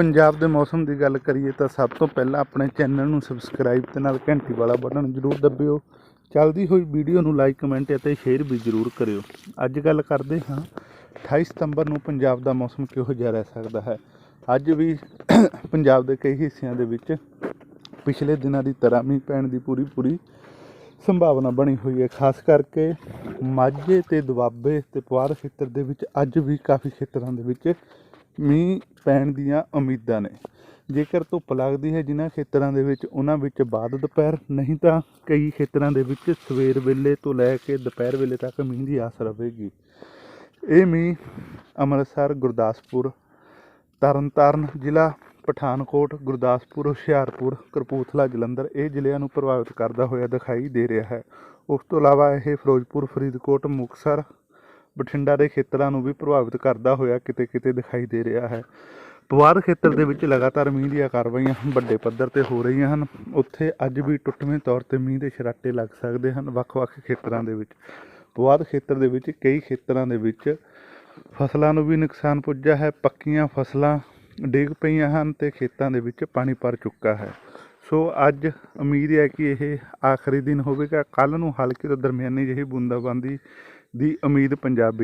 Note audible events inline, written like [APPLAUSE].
ਪੰਜਾਬ ਦੇ ਮੌਸਮ ਦੀ ਗੱਲ ਕਰੀਏ ਤਾਂ ਸਭ ਤੋਂ ਪਹਿਲਾਂ ਆਪਣੇ ਚੈਨਲ ਨੂੰ ਸਬਸਕ੍ਰਾਈਬ ਤੇ ਨਾਲ ਘੰਟੀ ਵਾਲਾ ਬਟਨ ਜ਼ਰੂਰ ਦਬਿਓ। ਚੱਲਦੀ ਹੋਈ ਵੀਡੀਓ ਨੂੰ ਲਾਈਕ ਕਮੈਂਟ ਅਤੇ ਸ਼ੇਅਰ ਵੀ ਜ਼ਰੂਰ ਕਰਿਓ। ਅੱਜ ਗੱਲ ਕਰਦੇ ਹਾਂ 28 ਸਤੰਬਰ ਨੂੰ ਪੰਜਾਬ ਦਾ ਮੌਸਮ ਕਿਹੋ ਜਿਹਾ ਰਹਿ ਸਕਦਾ ਹੈ? ਅੱਜ ਵੀ [COUGHS] ਪੰਜਾਬ ਦੇ ਕਈ ਹਿੱਸਿਆਂ ਦੇ ਵਿੱਚ ਪਿਛਲੇ ਦਿਨਾਂ ਦੀ ਤਰ੍ਹਾਂ ਮੀਂਹ ਪੈਣ ਦੀ ਪੂਰੀ ਪੂਰੀ ਸੰਭਾਵਨਾ ਬਣੀ ਹੋਈ ਹੈ। ਖਾਸ ਕਰਕੇ ਮਾਝੇ ਤੇ ਦੁਆਬੇ ਤੇ ਪੁਆਧ ਖੇਤਰ ਦੇ ਵਿੱਚ ਅੱਜ ਵੀ ਕਾਫੀ ਖੇਤਰਾਂ ਦੇ ਵਿੱਚ ਮੀਂਹ ਪੈਣ ਦੀਆਂ ਉਮੀਦਾਂ ਨੇ। ਜੇਕਰ ਧੁੱਪ ਲੱਗਦੀ ਹੈ ਜਿਨ੍ਹਾਂ ਖੇਤਰਾਂ ਦੇ ਵਿੱਚ, ਉਹਨਾਂ ਵਿੱਚ ਬਾਅਦ ਦੁਪਹਿਰ, ਨਹੀਂ ਤਾਂ ਕਈ ਖੇਤਰਾਂ ਦੇ ਵਿੱਚ ਸਵੇਰ ਵੇਲੇ ਤੋਂ ਲੈ ਕੇ ਦੁਪਹਿਰ ਵੇਲੇ ਤੱਕ ਮੀਂਹ ਦੀ ਆਸ ਰਹੇਗੀ। ਇਹ ਮੀਂਹ ਅੰਮ੍ਰਿਤਸਰ, ਗੁਰਦਾਸਪੁਰ, ਤਰਨਤਾਰਨ ਜ਼ਿਲ੍ਹਾ, ਪਠਾਨਕੋਟ, ਗੁਰਦਾਸਪੁਰ, ਹੁਸ਼ਿਆਰਪੁਰ, ਕਪੂਰਥਲਾ, ਜਲੰਧਰ ਇਹ ਜ਼ਿਲ੍ਹਿਆਂ ਨੂੰ ਪ੍ਰਭਾਵਿਤ ਕਰਦਾ ਹੋਇਆ ਦਿਖਾਈ ਦੇ ਰਿਹਾ ਹੈ। ਉਸ ਤੋਂ ਇਲਾਵਾ ਇਹ ਫਿਰੋਜ਼ਪੁਰ, ਫਰੀਦਕੋਟ, ਮੁਕਤਸਰ ਬਠਿੰਡਾ ਦੇ ਖੇਤਰਾਂ ਨੂੰ ਵੀ ਪ੍ਰਭਾਵਿਤ ਕਰਦਾ ਹੋਇਆ ਕਿਤੇ ਕਿਤੇ ਦਿਖਾਈ ਦੇ ਰਿਹਾ ਹੈ। ਪਵਾਰ ਖੇਤਰ ਦੇ ਵਿੱਚ ਲਗਾਤਾਰ ਮੀਂਹ ਦੀਆਂ ਕਾਰਵਾਈਆਂ ਵੱਡੇ ਪੱਧਰ ਤੇ ਹੋ ਰਹੀਆਂ ਹਨ। ਉੱਥੇ ਅੱਜ ਵੀ ਟੁੱਟਵੇਂ ਤੌਰ ਤੇ ਮੀਂਹ ਦੇ ਛਰਾਟੇ ਲੱਗ ਸਕਦੇ ਹਨ ਵੱਖ-ਵੱਖ ਖੇਤਰਾਂ ਦੇ ਵਿੱਚ। ਪਵਾਰ ਖੇਤਰ ਦੇ ਵਿੱਚ ਕਈ ਖੇਤਰਾਂ ਦੇ ਵਿੱਚ ਫਸਲਾਂ ਨੂੰ ਵੀ ਨੁਕਸਾਨ ਪੁੱਜਾ ਹੈ। ਪੱਕੀਆਂ ਫਸਲਾਂ ਡਿੱਗ ਪਈਆਂ ਹਨ ਤੇ ਖੇਤਾਂ ਦੇ ਵਿੱਚ ਪਾਣੀ ਭਰ ਚੁੱਕਾ ਹੈ। ਸੋ ਅੱਜ ਉਮੀਦ ਹੈ ਕਿ ਇਹ ਆਖਰੀ ਦਿਨ ਹੋਵੇਗਾ। ਕੱਲ ਨੂੰ ਹਲਕੀ ਤੋਂ ਦਰਮਿਆਨੀ ਜਿਹੀ ਬੂੰਦਾਬਾਂਦੀ ਦੀ ਉਮੀਦ ਪੰਜਾਬ ਵਿੱਚ